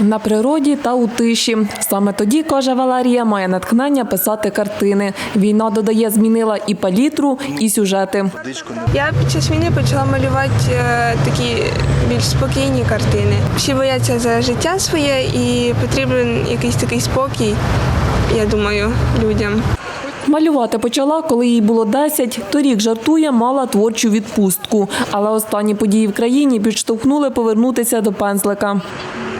На природі та у тиші. Саме тоді, каже Валерія, має натхнення писати картини. Війна додає, змінила і палітру, і сюжети. Я під час війни почала малювати е, такі більш спокійні картини. Всі бояться за життя своє і потрібен якийсь такий спокій, я думаю, людям. Малювати почала, коли їй було 10. Торік жартує, мала творчу відпустку. Але останні події в країні підштовхнули повернутися до пензлика.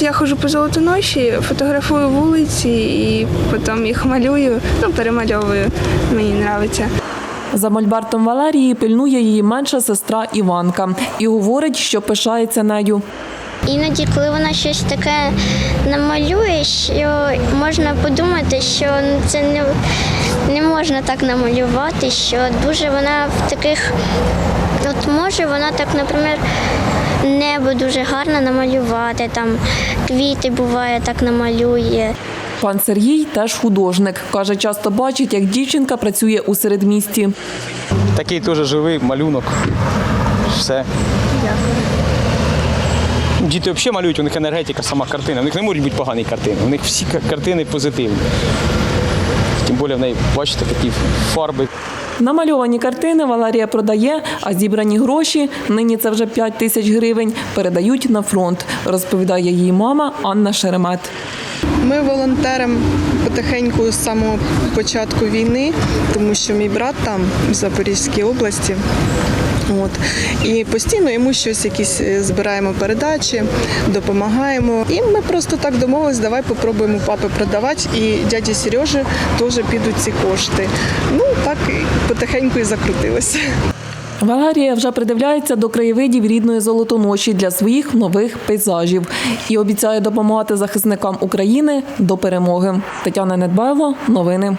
Я ходжу по золотоноші, фотографую вулиці і потім їх малюю, ну перемальовую. Мені подобається. За мольбартом Валерії пильнує її менша сестра Іванка і говорить, що пишається нею. Іноді, коли вона щось таке намалює, що можна подумати, що це не, не можна так намалювати, що дуже вона в таких, от може вона так, наприклад, небо дуже гарно намалювати, там квіти буває, так намалює. Пан Сергій теж художник. Каже, часто бачить, як дівчинка працює у середмісті. Такий теж живий малюнок. Все. Дякую. Діти взагалі малюють, у них енергетика, сама картина. У них не можуть бути погані картини. У них всі картини позитивні. Тим більше в неї, бачите, такі фарби. Намальовані картини Валерія продає, а зібрані гроші, нині це вже 5 тисяч гривень, передають на фронт, розповідає її мама Анна Шеремет. Ми волонтерам потихеньку з самого початку війни, тому що мій брат там в Запорізькій області. От і постійно йому щось якісь е, збираємо передачі, допомагаємо. І ми просто так домовились, давай попробуємо папи продавати. І дяді Сережі теж підуть ці кошти. Ну так потихеньку і закрутилося. Валерія вже придивляється до краєвидів рідної золотоноші для своїх нових пейзажів і обіцяє допомагати захисникам України до перемоги. Тетяна Недбайло, новини.